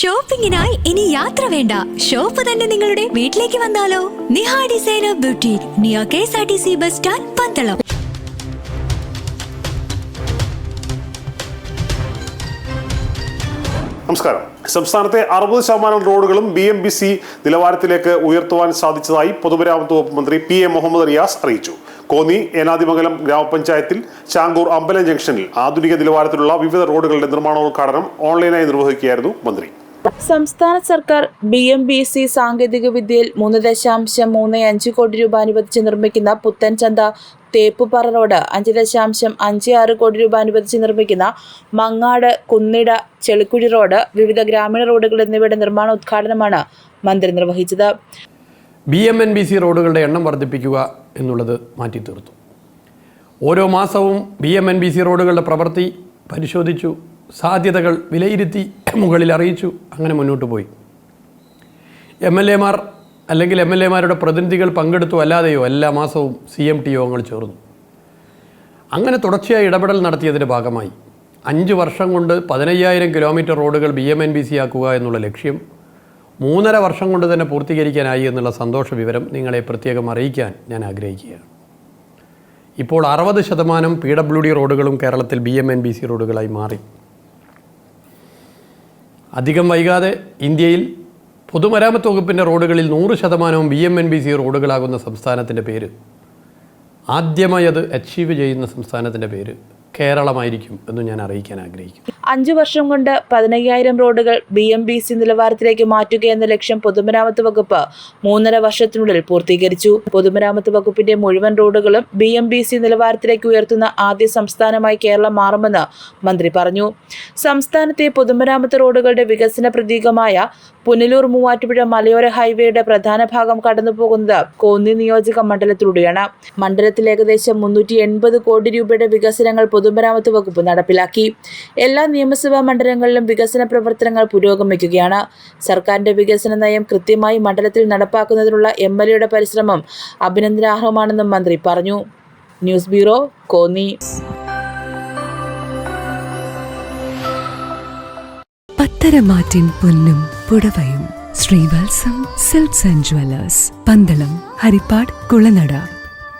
ഷോപ്പിംഗിനായി ഇനി യാത്ര വേണ്ട. ഷോപ്പ് തന്നെ നിങ്ങളുടെ വീട്ടിലേക്ക് വന്നാലോ? Niha designer beauty near K S R T C bus stand Pandalam. നമസ്കാരം. സംസ്ഥാനത്തെ അറുപത് ശതമാനം റോഡുകളും ബി എം ബി സി നിലവാരത്തിലേക്ക് ഉയർത്തുവാൻ സാധിച്ചതായി പൊതുമരാമത്ത് വകുപ്പ് മന്ത്രി പി എ മുഹമ്മദ് റിയാസ് അറിയിച്ചു. കോന്നി ഏനാദിമംഗലം ഗ്രാമപഞ്ചായത്തിൽ ചാങ്കൂർ അമ്പലം ജംഗ്ഷനിൽ ആധുനിക നിലവാരത്തിലുള്ള വിവിധ റോഡുകളുടെ നിർമ്മാണോദ്ഘാടനം ഓൺലൈനായി നിർവഹിക്കുകയായിരുന്നു മന്ത്രി. സംസ്ഥാന സർക്കാർ ബി എം ബി സി സാങ്കേതിക വിദ്യയിൽ മൂന്ന് ദശാംശം മൂന്ന് അഞ്ച് കോടി രൂപ അനുവദിച്ച് നിർമ്മിക്കുന്ന പുത്തൻചന്ത തേപ്പുപാറ റോഡ് അഞ്ച് ദശാംശം അഞ്ച് ആറ് കോടി രൂപ അനുവദിച്ച് നിർമ്മിക്കുന്ന മങ്ങാട് കുന്നിട ചെളിക്കുഴി റോഡ് വിവിധ ഗ്രാമീണ റോഡുകൾ എന്നിവയുടെ നിർമ്മാണ ഉദ്ഘാടനമാണ് മന്ത്രി നിർവഹിച്ചത്. B M N B C റോഡുകളുടെ എണ്ണം വർദ്ധിപ്പിക്കുക എന്നുള്ളത് മാറ്റി തീർത്തു ഓരോ മാസവും B M N B C റോഡുകളുടെ പ്രവൃത്തി പരിശോധിച്ചു. സാധ്യതകൾ വിലയിരുത്തി മുകളിൽ അറിയിച്ചു. അങ്ങനെ മുന്നോട്ട് പോയി. എം എൽ എമാർ അല്ലെങ്കിൽ എം എൽ എമാരുടെ പ്രതിനിധികൾ പങ്കെടുത്തു അല്ലാതെയോ എല്ലാ മാസവും സി എം ടി യോഗങ്ങൾ ചേർന്നു. അങ്ങനെ തുടർച്ചയായി ഇടപെടൽ നടത്തിയതിന്റെ ഭാഗമായി. അഞ്ച് വർഷം കൊണ്ട് പതിനയ്യായിരം കിലോമീറ്റർ റോഡുകൾ B M N B C ആക്കുക എന്നുള്ള ലക്ഷ്യം മൂന്നര വർഷം കൊണ്ട് തന്നെ പൂർത്തീകരിക്കാനായി എന്നുള്ള സന്തോഷ വിവരം നിങ്ങളെ പ്രത്യേകം അറിയിക്കാൻ ഞാൻ ആഗ്രഹിക്കുകയാണ്. ഇപ്പോൾ അറുപത് ശതമാനം പി ഡബ്ല്യു ഡി റോഡുകളും കേരളത്തിൽ B M N B C റോഡുകളായി മാറി. അധികം വൈകാതെ ഇന്ത്യയിൽ പൊതുമരാമത്ത് വകുപ്പിന്റെ റോഡുകളിൽ നൂറ് ശതമാനവും B M N B C റോഡുകളാകുന്ന സംസ്ഥാനത്തിന്റെ പേര്. ആദ്യമായി അത് അച്ചീവ് ചെയ്യുന്ന സംസ്ഥാനത്തിന്റെ പേര് കേരളമായിരിക്കും എന്ന് ഞാൻ അറിയിക്കാൻ ആഗ്രഹിക്കുന്നു. അഞ്ചു വർഷം കൊണ്ട് പതിനയ്യായിരം റോഡുകൾ ബി എം ബി സി നിലവാരത്തിലേക്ക് മാറ്റുക എന്ന ലക്ഷ്യം പൊതുമരാമത്ത് വകുപ്പ് മൂന്നര വർഷത്തിനുള്ളിൽ പൂർത്തീകരിച്ചു. പൊതുമരാമത്ത് വകുപ്പിന്റെ മുഴുവൻ റോഡുകളും ബി എം ബി സി നിലവാരത്തിലേക്ക് ഉയർത്തുന്ന ആദ്യ സംസ്ഥാനമായി കേരളം മാറുമെന്ന് മന്ത്രി പറഞ്ഞു. സംസ്ഥാനത്തെ പൊതുമരാമത്ത് റോഡുകളുടെ വികസന പ്രതീകമായ പുനലൂർ മൂവാറ്റുപുഴ മലയോര ഹൈവേയുടെ പ്രധാന ഭാഗം കടന്നുപോകുന്നത് കോന്നി നിയോജക മണ്ഡലത്തിലൂടെയാണ്. മണ്ഡലത്തിൽ ഏകദേശം മുന്നൂറ്റി എൺപത് കോടി രൂപയുടെ വികസനങ്ങൾ പൊതുമരാമത്ത് വകുപ്പ് നടപ്പിലാക്കി. എല്ലാ നിയമസഭാ മണ്ഡലങ്ങളിലും വികസന പ്രവർത്തനങ്ങൾ പുരോഗമിക്കുകയാണ്. സർക്കാരിന്റെ വികസന നയം കൃത്യമായി മണ്ഡലത്തിൽ നടപ്പാക്കുന്നതിനുള്ള എം എൽ എയുടെ പരിശ്രമം അഭിനന്ദനാർഹമാണെന്നും മന്ത്രി പറഞ്ഞു. News bureau Konni. പത്തരമാറ്റിൻ പൊന്നും പുടവയും Sreevalsam silks and jewellers Pandalam Harippad Kulanada.